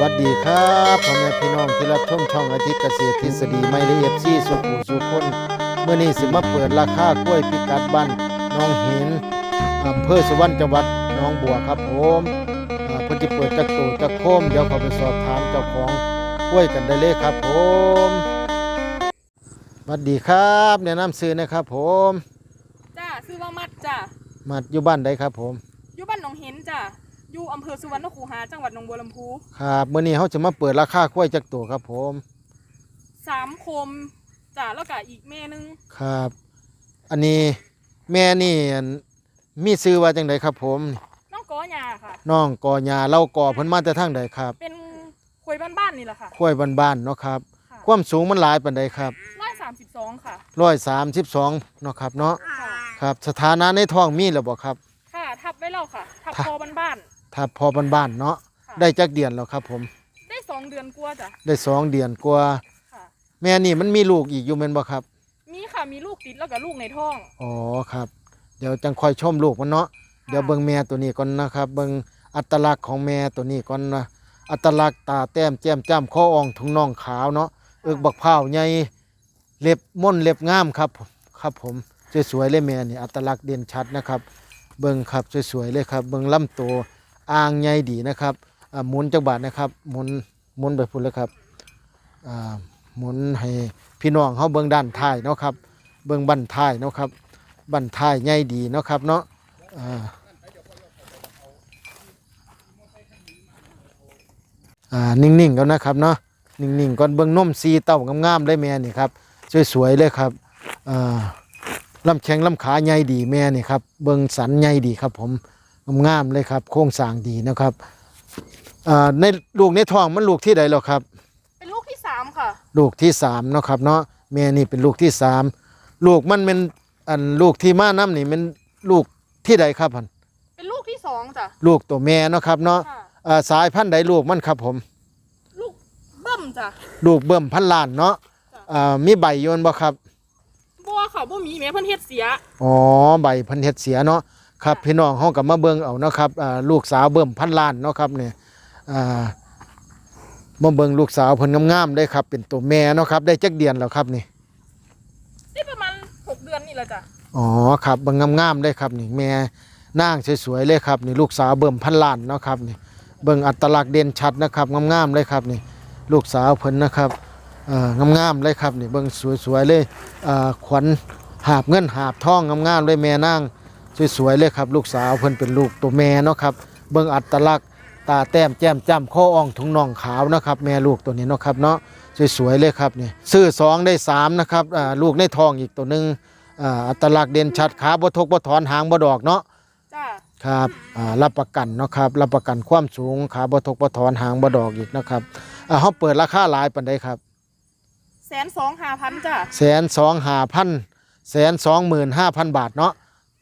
วัสดีครับพ่อแม่พี่น้องที่รับชมช่องอาทิตย์เกษตรทฤษฎีไม่ละเอียดซี่สุขุสุคนเมื่อนี้สิมาเปิดราคากล้วยพิกัดบ้านน้องหินอำเภอสุวรรณจังหวัดหน้องบัวครับผมอ่าเพิ่นจะเปิดจักตูจักโคมเดี๋ยวเขาไปสอบถามเจ้าของกล้วยกันได้เลยครับผมสวัสดีครับแนะนำซื้อนะครับผมจ้าซื้อว่ามัดจ้ามาอยู่บ้านใดครับผมอยู่บ้านหนองเห็นจ้า อยู่อำเภอสุวรรณคูหาจังหวัดหนองบัวลำพูครับเมื่อนี้เขาจะมาเปิดราคากล้วยจักตูครับผมสามคมจ้าแล้วก็อีกแม่หนึงครับ อันนี้แม่นี่อันมีซื้อว่าจังไดครับผมน้องกอยาค่ะ น้องกอหญ้าเล่าก่อเพิ่นมาแต่ทางใดครับเป็นควยบ้านๆนี่แหละค่ะข้วยบ้านๆเนาะครับ ค่ะความสูงมันหลายปานใดครับร้อยสามสิบสองค่ะ 132เนาะครับเนาะค่ะ ครับ สถานะในท้องมีแล้วบ่ครับ ค่ะ ทับไว้แล้วค่ะ ทับทับคอบ้าน ถ้าพอบ้านๆเนาะๆค่ะได้จักเดือนแล้วครับ ผม ได้สองเดือนกว่าจ้ะได้สองเดือนกว่าค่ะ แม่นี่มันมีลูกอีกอยู่แม่นบ่ครับมีค่ะมีลูกติดแล้วก็ลูกในท้อง อ๋อครับ เดี๋ยวจังค่อยชมลูกมันเนาะเดี๋ยวเบิ่งแม่ตัวนี้ก่อนนะครับเบิ่งอัตลักษณ์ของแม่ตัวนี้ก่อนนะอัตลักษณ์ตาแต้มแจ่มจ้ำข้ออ่องถุงน่องขาวเนาะเอิกบักเผาวใหญ่เล็บม่นเล็บงามครับครับผมสวยๆเลยแม่นี่อัตลักษณ์เด่นชัดนะครับ เบิ่งครับสวยๆเลยครับ เบิ่งลำตัว อ่างใหญ่ดีนะครับหมุนจักบาทนะครับหมุนหมุนไปพุ่นเลยครับหมุนให้พี่น้องเฮาเบิ่งด้านท้ายเนาะครับ เบิ่งบั้นท้ายเนาะครับบั้นท้ายใหญ่ดีเนาะครับเนาะนิ่งๆก่อนนะครับเนาะนิ่งๆก่อนเบิ่งนมซีเต้างามๆได้แม่นี่ครับสวยๆเลยครับอ่าลำแข้งลำขาใหญ่ดีแม่นี่ครับเบิ่งสันใหญ่ดีครับผม งามๆเลยครับ โครงสร้างดีนะครับอ่าในลูกในท้องมันลูกที่ใดแล้วครับ เป็นลูกที่สามค่ะ ลูกที่สามเนาะครับเนาะแม่นี่เป็นลูกที่สามลูกมันเป็นอันลูกที่มาน้ำนี่เป็นลูกที่ใดครับพันเป็นลูกที่สองจ้ะลูกตัวแม่เนาะครับเนาะค่ะอ่าสายพันธุ์ใดลูกมันครับผม ลูกเบิ่มจ้ะลูกเบิ่มพันล้านเนาะจ้ะอ่ามีใบโยนบ่ครับบัวค่ะบ่มีแม่เพิ่นเฮ็ดเสียอ๋อใบพันเฮ็ดเสียเนาะ ครับพี่น้องเฮากับมาเบิ่งเอาเนาะครับอ่าลูกสาวเบิ่มพันล้านเนาะครับเนี่ยอ่ามาเบิ่งลูกสาวเพิ่นงามๆได้ครับ เป็นตัวแม่เนาะครับ ได้จักเดือนแล้วครับนี่ได้ประมาณหกเดือนนี่แหละจ้ะอ๋อครับเบิ่งงามๆเลยครับนี่แม่นางสวยๆเลยครับนี่ลูกสาวเบิ่มพันล้านเนาะครับนี่เบิ่งอัตลักษณ์เด่นชัดนะครับงามๆเลยครับนี่ลูกสาวเพิ่นนะครับเอ่องามๆเลยครับนี่เบิ่งสวยๆเลยเอ่อขวัญหาบเงินหาบทองงามๆเลยแม่นาง สวยๆเลยครับลูกสาวเพิ่นเป็นลูกตัวแม่เนาะครับเบิ่งอัตลักษณ์ตาแต้มแจ่มจ้ำข้ออ่องถุงน่องขาวนะครับแม่ลูกตัวนี้เนาะครับเนาะสวยๆเลยครับนี่ซื้อสองได้สามนะครับอ่าลูกในท้องอีกตัวหนึงอ่าอัตลักษณ์เด่นชัดขาบ่ทกบ่ถอนหางบ่ดอกเนาะจ้าครับอ่ารับประกันเนาะครับรับประกันความสูงขาบ่ทกบ่ถอนหางบ่ดอกอีกนะครับอ่าเฮาเปิดราคาหลายปานใดครับแสนสองห้าพันจ้าแสนสองห้าพันแสนสองหมื่นห้าพันบาทเนาะ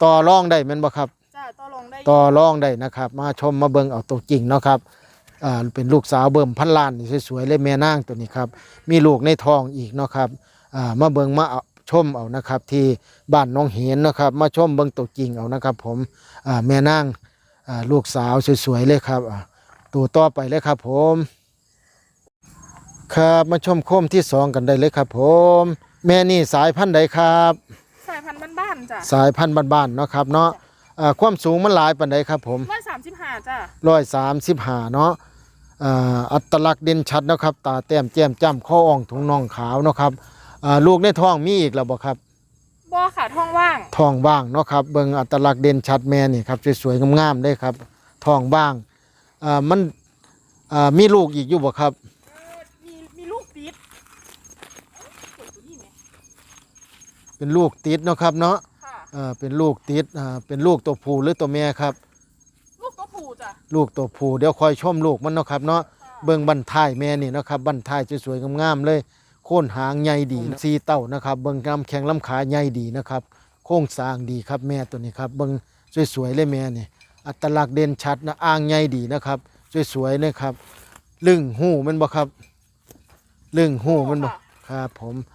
ต่อรองได้แม่นบ่ครับจ้าต่อรองได้ต่อรองได้นะครับ มาชมมาเบิ่งเอาตัวจริงเนาะครับอ่าเป็นลูกสาวเบิ่มพันล้านนี่สวยๆเลยแม่นางตัวนี้ครับมีลูกในท้องอีกเนาะครับอ่ามาเบิ่งมาเอาชมเอานะครับ ที่บ้านน้องเห็นนะครับ มาชมเบิ่งตัวจริงเอานะครับ ผมอ่าแม่นางอ่าลูกสาวสวยๆเลยครับอ่าตัวต่อไปเลยครับ ผม ครับมาชมโคมที่สองกันได้เลยครับ ผม แม่นี่สายพันธุ์ใดครับสายพันธุ์บ้านๆจ้าสายพันธุ์บ้านๆเนาะครับเนาะอ่าความสูงมันหลายปานใดครับผมร้อยสามสิบห้าจ้าร้อยสามสิบห้าเนาะอ่าอัตลักษณ์เด่นชัดเนาะครับ ตาแต้มแจ่มจ้ำข้ออ่องถุงน่องขาวเนาะครับอ่าลูกในท้องมีอีกแล้วบ่ครับบัวค่ะท้องว่างท้องว่างเนาะครับเบิ่งอัตลักษณ์เด่นชัดแม่นี่ครับสวยๆงามๆได้ครับท้องว่างอ่ามันอ่ามีลูกอีกอยู่บ่ครับ เออมีมีลูกติดเอ้าเปิดตัวนี้ไหม เป็นลูกติดเนาะครับเนาะค่ะ อ่าเป็นลูกติดอ่าเป็นลูกตัวผู้หรือตัวแม่ครับ ลูกตัวผู้จ้ะลูกตัวผู้เดี๋ยวคอยชมลูกมันเนาะครับเนาะค่ะเบิ่งบันท้ายแม่นี่เนาะครับบันท้ายสวยๆงามๆเลยโค่นหางใหญ่ดีสีเต้านะครับเบิ่งลำแข้งลำขาใหญ่ดีนะครับ โครงสร้างดีครับแม่ตัวนี้ครับเบิ่งสวยๆเลยแม่นี่อัตลักษณ์เด่นชัดนะอ่างใหญ่ดีนะครับสวยๆเลยครับ ลึงหูแมันบ่ครับ ลึงหูแมันบ่ค่ะครับผมอ่า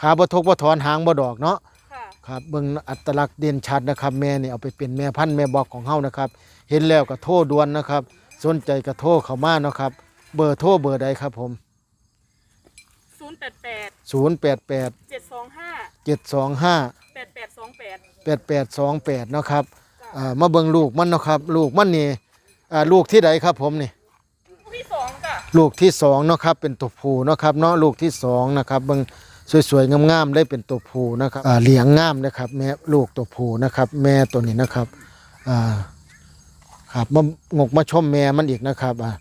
ขาบ่ทกบ่ถอนหางบ่ดอกเนาะค่ะครับเบิ่งอัตลักษณ์เด่นชัดนะครับแม่นี่เอาไปเป็นแม่พันธุ์แม่บอกของเฮานะครับ เห็นแล้วก็โทษด่วนนะครับ สนใจกระโทรเข้ามาเนาะครับ เบอร์โทรเบอร์ใดครับผมศูนย์แปดแปด088เจ็ดสองห้า725แปดแปดสองแปด8828เนาะครับอ่ามาเบิ่งลูกมันเนาะครับ ลูกมันนี่อ่าลูกที่ใดครับผมนี่ที่สองจ้ะ ลูกที่สองเนาะครับเป็นตัวผู้เนาะครับเนาะลูกที่สองนะครับเบิ่งสวยๆงามๆได้เป็นตัวผู้นะครับอ่าเลี้ยงงามนะครับ แม่ลูกตัวผู้นะครับ แม่ตัวนี้นะครับอ่าครับมางกมาชมแม่มันอีกนะครับอ่า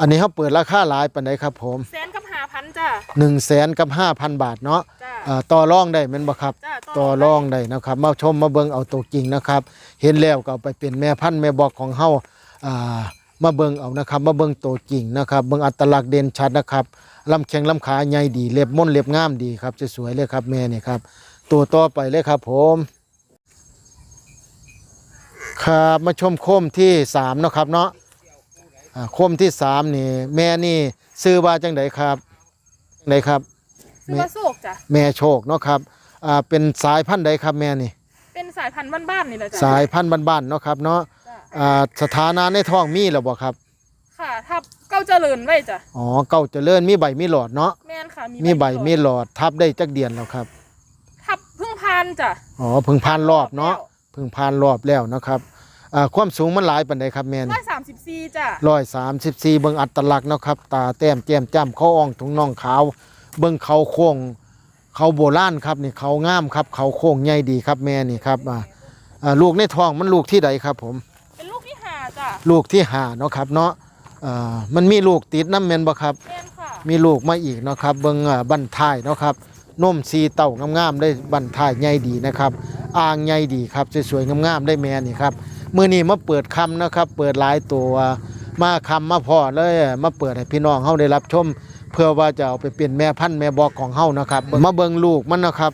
อันนี้เขาเปิดราคาหลายปานใดครับผมแสนกับหาพันจ้ะ1นึ่งแสนกับห้าพันบาทเนาะจ้ะอ่าต่อรองได้แม่นบ่ครับจ้ะต่อรองได้นะครับ มาชมมาเบิ่งเอาตัวจริงนะครับ เห็นแล้วก็เอาไปเป็นแม่พันธุ์แม่บอกของเฮาอ่า มาเบิ่งเอานะครับ มาเบิ่งตัวจริงนะครับ เบิ่งอัตลักษณ์เด่นชัดนะครับลำแข้งลำขาใหญ่ดีเล็บม่นเล็บงามดีครับสวยๆเลยครับแม่นี่ครับ ตัวต่อไปเลยครับผมครับมาชมโคมที่สามเนาะครับเนาะอ่าโคมที่สามนี่ แม่นี่ซื้อว่าจังไดครับไหนครับซื้อว่าโศกจ้ะแม่โชคเนาะครับอ่าเป็นสายพันธุ์ใดครับแม่นี่ เป็นสายพันธุ์บ้านๆนี่แหละจ้ะสายพันธุ์บ้านๆเนาะครับเนาะจ้ะ อ่าสถานะในท้องมีแล้วบ่ครับ ค่ะทับเก้าเจริญไว้จ้ะอ๋อเก่าเจริญมีใบมีหลอดเนาะแม่นค่ะมีใบมีหลอดทับได้จักเดือนแล้วครับ ทับเพึ่งพานจ้ะอ๋อเพึ่งผ่านรอบเนาะเพึ่งผ่านรอบแล้วนะครับอ่าความสูงมันหลายปานใดครับแม่ร้นี่อยสามสิบสี่จ้ะร้อยสามสิบสี่เบิ่งอัตลักษณ์เนาะครับ ตาแต้มแก้มจ้ำเขาอ่องถุงน่องขาว เบิ่งเขาโค้งเขาโบราณครับนี่เขางามครับ เขาโค้งใหญ่ดีครับแม่นี่ครับอ่าอ่าลูกในท้องมันลูกที่ใดครับผมเป็นลูกที่หา จ้ะลูกที่หาเนาะครับเนาะอ่ามันมีลูกติดน้ำแม่นบ่ครับ แม่นค่ะมีลูกมาอีกเนาะครับเบิ่งอ่าบั้นท้ายเนาะครับนมสีเต่างามๆได้บั้นท้ายใหญ่ดีนะครับอ่างใหญ่ดีครับสวยๆงามๆได้แม่นี่ครับมื้อนี้มาเปิดคำนะครับ เปิดหลายตัวมาคำมาพอเลยมาเปิดให้พี่น้องเฮาได้รับชม เพื่อว่าจะเอาไปเป็นแม่พันธุ์แม่บอกของเฮานะครับมาเบิ่งลูกมันนะครับ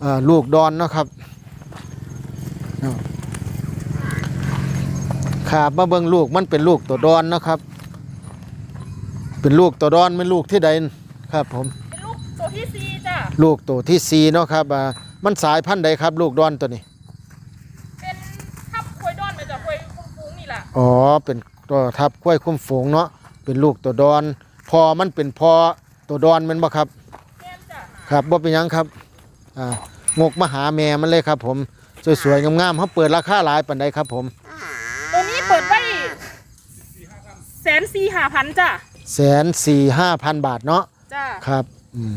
เอ่อลูกดอนนะครับ ครับมาเบิ่งลูกมันเป็นลูกตัวดอนนะครับ เป็นลูกตัวดอนเป็นลูกที่ใดครับ ผม เป็นลูกตัวที่สี่จ้ะลูกตัวที่สี่เนาะครับอ่ามันสายพันธุ์ใดครับ ลูกดอนตัวนี้ เป็นทับควยดอนไปจ้ะควยฟุ้งๆนี่แหละอ๋อเป็นตัวทับกล้วยคุ้มฝูงเนาะเป็นลูกตัวดอนพอมันเป็นพอตัวดอนแมันบ่ครับ แม่นจ้ะครับบ่เป็นหยังครับอ่างกมาหาแม่มันเลยครับ ผมสวยๆงามๆเขาเปิดราคาหลายปานใดครับผม ตัวนี้เปิดไว้แส นสี่หาพันจ้ะแสนสี่ห้าพันบาทเนาะจ้ะครับ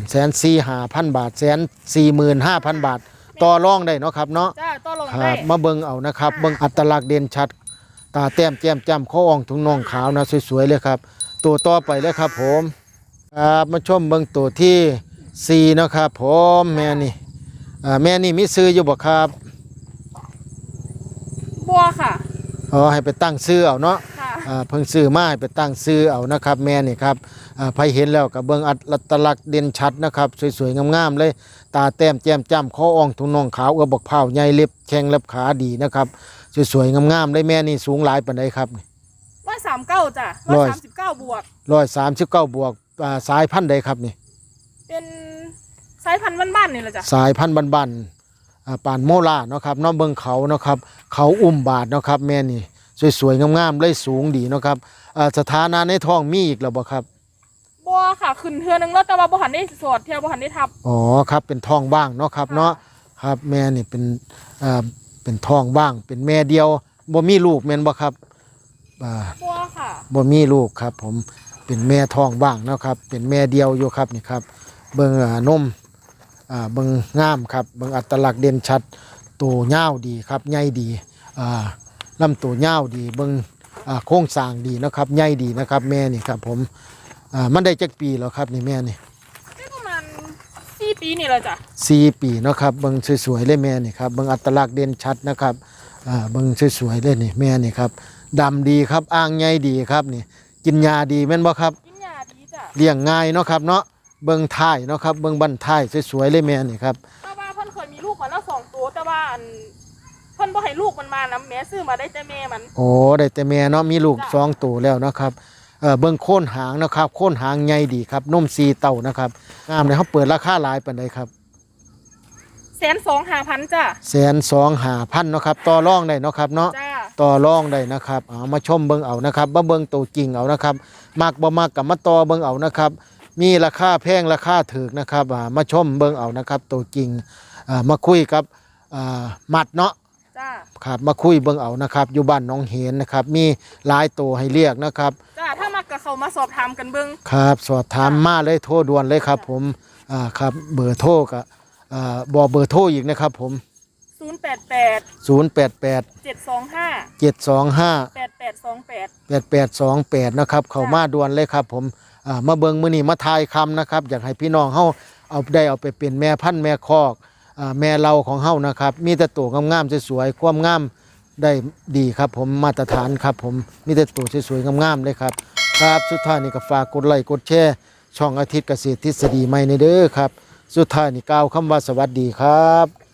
แสนสี่ห้าพันบาทแสนสี่หมื่นห้าพันบาท ต่อรองได้เนาะครับเนาะจ้ะต่อรองคได้รับมาเบิ่งเอานะครับเบิ่งอัตลักษณ์เด่นชัด ตาแต้มแก้มจ้ำข้ออ่องถุงน่องขาวนะสวยๆเลยครับ ตัวต่อไปเลยครับผมครับมาชมเบิ่งตัวที่สี่เนาะครับผมแม่นี่อ่าแม่นี่มีซื้ออยู่บ่ครับ บัวค่ะ อ๋อให้ไปตั้งซื้อเอาเนาะค่ะอ่า เพิ่งซื้อมาให้ไปตั้งซื้อเอานะครับ แม่นี่ครับอ่าใครเห็นแล้วก็เบิ่งอัตลักษณ์เด่นชัดนะครับ สวยๆงามๆเลย ตาแต้มแก้มจ้ำข้ออ่องถุงน่องขาวเอือบักเผาวใหญ่เล็บแข้งเล็บขาดีนะครับ สวยๆงามๆเลยแม่นี่สูงหลายปานใดครับร้อยสามเก้าจ้ะร้ร้ออยยสามสิบเก้าบวกร้อยสามสิบเก้าบวกอ่าสายพันธุ์ใดครับนี่ เป็นสายพันธุ์บ้านๆนี่แหละจ้ะสายพันธุ์บันๆอ่าปานโมล่าเนาะครับเน้องเบิงเขาเนาะครับ เขาอุ้มบาทเนาะครับ แม่นี่ สวยๆงามๆเลยสูงดีเนาะครับอ่าสถานะในท้องมีอีกแล้วบ่ครับบัวค่ะขึ้นเทือนึงแล้วแต่ว่าบ่หันได้สอดเทียวบ่หันได้ทับ อ๋อครับเป็นท้องบ้างเนาะครับเนาะครับแม่นี่เป็นอ่าเป็นท้องบ้าง เป็นแม่เดียวบ่มีลูกแม่นบ่ครับอ่า บัวค่ะ บ่มีลูกครับผมเป็นแม่ท้องบ้างเนาะครับ เป็นแม่เดียวอยู่ครับนี่ครับ เบิ่งอ่านมอ่าเบิ่งงามครับ เบิ่งอัตลักษณ์เด่นชัดตัวยาวดีครับใหญ่ดีอ่า ลำตัวยาวดีเบิ่งอ่าโครงสร้างดีนะครับใหญ่ดีนะครับแม่นี่ครับผมอ่ามันได้จักปีแล้วครับนี่แม่นี่ได้ประมาณสี่ปีนี่แหละจ้ะสี่ปีเนาะครับเบิ่งสวยๆเลยแม่นี่ครับเบิ่งอัตลักษณ์เด่นชัดนะครับอ่าเบิ่งสวยๆเลยนี่แม่นี่ครับดำดีครับอ่างใหญ่ดีครับนี่กินยาดีแม่นบ่ครับกินยาดีจ้ะเลี้ยงง่ายเนาะครับเนาะเบิ่งท้ายเนาะครับเบิ่งบั้นท้ายสวยๆเลยแม่นี่ครับแต่ว่าเพิ่นเคยมีลูกมาแล้วสองตัวแต่ว่าอันเพิ่นบ่ให้ลูกมันมานะแม่ซื้อมาได้แต่แม่มัน โอ้ได้แต่แม่เนาะมีลูกจ้ะสองตัวแล้วนะครับเออเบิ่งโค่นหางนะครับโค่นหางใหญ่ดีครับนมสีเต่านะครับงามเลยเขาเปิดราคาหลายปานใดครับแสนสองห้าพันจ้าแสนสองหาพันเนาะครับต่อรองได้เนาะครับเนาะจ้าต่อรองได้นะครับเอามาชมเบิ่งเอานะครับมาเบิ่งตัวจริงเอานะครับมักบ่มักกับมาต่อเบิ่งเอานะครับ มีราคาแพงราคาถูกนะครับอ่ามาชมเบิ่งเอานะครับตัวจริงอ่ามาคุยกับอ่ามัดเนาะ จ้าครับมาคุยเบิ่งเอานะครับ อยู่บ้านหน้องเห็นนะครับ มีหลายตัวให้เรียกนะครับ จ้าถ้ามักกับเขามาสอบถามกันเบิ้งครับสอบถามมาเลยโทรด่วนเลยครับ ผมอ่าครับเบอร์โทรกับอ่าบอกเบอร์โทรอีกนะครับผมศูนย์แปดแปด088เจ็ดสองห้า725แปดแปดสองแปด8828นะครับเข้ามาด่วนเลยครับ ผมอ่ามาเบิงมื้อนี้มาทายคำนะครับ อยากให้พี่น้องเฮาเอาได้เอาไปเป็นแม่พันธุ์แม่คอกอ่า แม่เราของเฮานะครับ มีแต่ตัวงามๆสวยๆความงามได้ดีครับผมมาตรฐานครับผมมีแต่ตัวสวยๆงามๆเลยครับ ครับสุดท้ายนี่ก็ฝากกดไลค์กดแชร์ช่องอาทิตย์เกษตรทฤษฎีใหม่ในเด้อครับ สุดท้ายนี่กล่าวคำว่าสวัสดีครับ